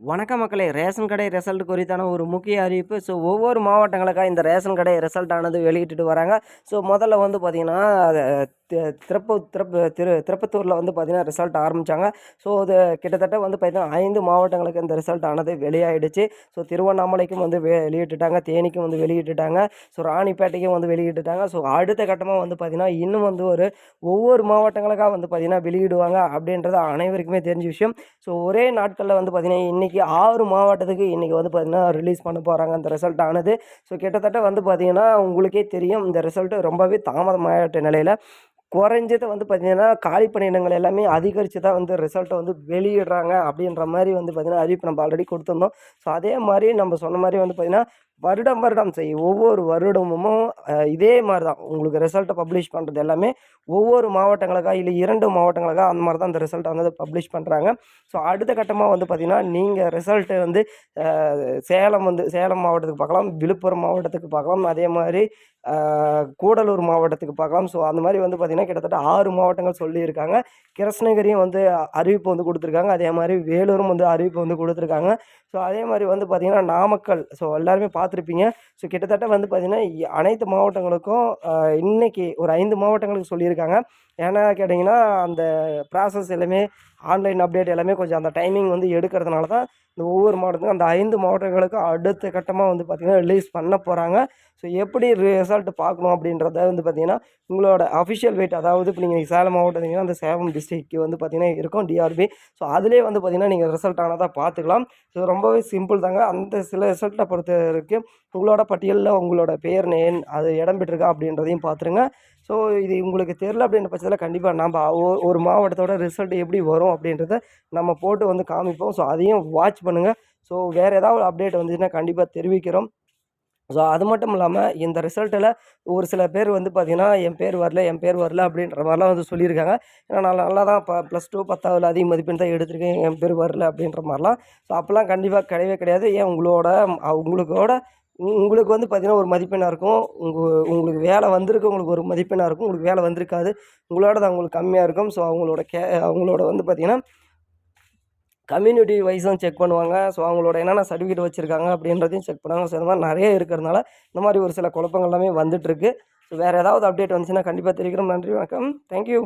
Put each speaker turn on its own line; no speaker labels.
வணக்க மக்களே ரேஷன் கடை ரிசல்ட் குறித்தான ஒரு முக்கிய அறிவிப்பு. ஸோ ஒவ்வொரு மாவட்டங்களுக்காக இந்த ரேஷன் கடை ரிசல்ட் ஆனது வெளியிட்டுட்டு வராங்க. ஸோ முதல்ல வந்து பார்த்திங்கன்னா திறப்பு திறப்பு திரு திருப்பத்தூரில் வந்து பார்த்திங்கன்னா ரிசல்ட் ஆரம்பித்தாங்க ஸோ அது கிட்டத்தட்ட வந்து பார்த்திங்கன்னா ஐந்து மாவட்டங்களுக்கு இந்த ரிசல்ட் ஆனது வெளியாயிடுச்சு. ஸோ திருவண்ணாமலைக்கும் வந்து வெளியிட்டுட்டாங்க. தேனிக்கும் வந்து வெளியிட்டுட்டாங்க. ஸோ ராணிப்பேட்டைக்கும் வந்து வெளியிட்டுட்டாங்க. ஸோ அடுத்த கட்டமாக வந்து பார்த்திங்கன்னா இன்னும் வந்து ஒரு ஒவ்வொரு மாவட்டங்களுக்காக வந்து பார்த்திங்கன்னா வெளியிடுவாங்க அப்படின்றது அனைவருக்குமே தெரிஞ்ச விஷயம். ஸோ ஒரே நாட்களில் வந்து பார்த்திங்கன்னா இன்றைக்கி ஆறு மாவட்டத்துக்கு இன்றைக்கி வந்து பார்த்திங்கன்னா ரிலீஸ் பண்ண போகிறாங்க அந்த ரிசல்ட் ஆனது. ஸோ கிட்டத்தட்ட வந்து பார்த்திங்கன்னா உங்களுக்கே தெரியும். இந்த ரிசல்ட்டு ரொம்பவே தாமதமாகிட்ட நிலையில். குறைஞ்சது வந்து பார்த்திங்கன்னா காலி பணியிடங்கள் எல்லாமே அதிகரித்து தான் வந்து ரிசல்ட்டை வந்து வெளியிடுறாங்க அப்படின்ற மாதிரி வந்து பார்த்திங்கன்னா அறிவிப்பு நம்ம ஆல்ரெடி கொடுத்துருந்தோம். ஸோ அதே மாதிரி நம்ம சொன்ன மாதிரி வந்து பார்த்திங்கன்னா வருடம் வருடம் செய் ஒவ்வொரு வருடமும் இதே மாதிரி தான் உங்களுக்கு ரிசல்ட்டை பப்ளிஷ் பண்ணுறது எல்லாமே ஒவ்வொரு மாவட்டங்களுக்காக இல்லை இரண்டு மாவட்டங்களுக்காக அந்த மாதிரி தான் அந்த ரிசல்ட்டை வந்து பப்ளிஷ் பண்ணுறாங்க ஸோ அடுத்த கட்டமாக வந்து பார்த்திங்கன்னா நீங்கள் ரிசல்ட்டு வந்து சேலம் வந்து சேலம் மாவட்டத்துக்கு பார்க்கலாம் விழுப்புரம் மாவட்டத்துக்கு பார்க்கலாம் அதே மாதிரி கூடலூர் மாவட்டத்துக்கு பார்க்கலாம். ஸோ அந்த மாதிரி வந்து பார்த்திங்கன்னா கிட்டத்தட்ட ஆறு மாவட்டங்கள் சொல்லியிருக்காங்க. கிருஷ்ணகிரியும் வந்து அறிவிப்பு வந்து கொடுத்துருக்காங்க. அதே மாதிரி வேலூரும் வந்து அறிவிப்பு வந்து கொடுத்துருக்காங்க. ஸோ அதே மாதிரி வந்து பார்த்திங்கன்னா நாமக்கல். ஸோ எல்லாருமே பார்த்துருப்பீங்க. ஸோ கிட்டத்தட்ட வந்து பார்த்திங்கன்னா இ- அனைத்து மாவட்டங்களுக்கும் இன்றைக்கி ஒரு ஐந்து மாவட்டங்களுக்கு சொல்லியிருக்காங்க. ஏன்னா கேட்டிங்கன்னா அந்த ப்ராசஸ் எல்லாமே ஆன்லைன் அப்டேட் எல்லாமே கொஞ்சம் அந்த டைமிங் வந்து எடுக்கிறதுனால தான் இந்த ஒவ்வொரு மாவட்டத்துக்கும் அந்த ஐந்து மாவட்டங்களுக்கும் அடுத்த கட்டமாக வந்து பார்த்திங்கன்னா ரிலீஸ் பண்ண போகிறாங்க ஸோ எப்படி ரிசல்ட் பார்க்கணும் அப்படின்றத வந்து பார்த்திங்கன்னா உங்களோட அஃபிஷியல் வெயிட் அதாவது இப்போ நீங்கள் சேலம் மாவட்டம் அந்த சேலம் டிஸ்ட்ரிக்ட் வந்து பார்த்திங்கன்னா இருக்கும் டிஆர்பி ஸோ அதிலே வந்து பார்த்திங்கன்னா நீங்கள் ரிசல்ட் ஆனதாக பார்த்துக்கலாம். ஸோ ரொம்பவே சிம்பிள் தாங்க. அந்த சில ரிசல்ட்டை பொறுத்த வரைக்கும் உங்களோட பட்டியலில் உங்களோட பேர் நேன் அது இடம் பெற்றிருக்கா அப்படின்றதையும் பார்த்துருங்க. ஸோ இது உங்களுக்கு தெரில அப்படின்ற பட்சத்தில் கண்டிப்பாக நம்ம ஒரு மாவட்டத்தோட ரிசல்ட் எப்படி வரும் அப்படின்றத நம்ம போட்டு வந்து காமிப்போம். ஸோ அதையும் வாட்ச் பண்ணுங்கள் ஸோ வேறு ஏதாவது அப்டேட் வந்துச்சுன்னா கண்டிப்பாக தெரிவிக்கிறோம். ஸோ அது மட்டும் இல்லாமல் இந்த ரிசல்ட்டில் ஒரு சில பேர் வந்து பார்த்திங்கன்னா என் பேர் வரல என் பேர் வரல அப்படின்ற மாதிரிலாம் வந்து சொல்லியிருக்காங்க. ஏன்னா நான் நல்லா தான் இப்போ ப்ளஸ் டூ பத்தாவது அதிக மதிப்பெண் தான் எடுத்திருக்கேன். என் பேர் வரல அப்படின்ற மாதிரிலாம். ஸோ அப்போல்லாம் கண்டிப்பாக கிடையவே கிடையாது. ஏன் உங்களோட உங்களுக்கோட உங்களுக்கு வந்து பார்த்திங்கன்னா ஒரு மதிப்பெண்ணாக இருக்கும். உங்கள் உங்களுக்கு வேலை வந்திருக்கு உங்களுக்கு ஒரு மதிப்பெண்ணாக இருக்கும். உங்களுக்கு வேலை வந்திருக்காது. உங்களோட தான் அவங்களுக்கு கம்மியாக இருக்கும். ஸோ அவங்களோட கே அவங்களோட வந்து பார்த்திங்கன்னா கம்யூனிட்டி வைஸும் செக் பண்ணுவாங்க. ஸோ அவங்களோட என்னென்ன சர்டிஃபிகேட் வச்சுருக்காங்க அப்படின்றதையும் செக் பண்ணுவாங்க. ஸோ இந்த மாதிரி நிறைய இருக்கிறதுனால இந்த மாதிரி ஒரு சில குழப்பங்கள் எல்லாமே வந்துட்டுருக்கு. ஸோ வேறு ஏதாவது அப்டேட் வந்துச்சுன்னா கண்டிப்பாக தெரிவிக்கிறோம். நன்றி வணக்கம். தேங்க்யூ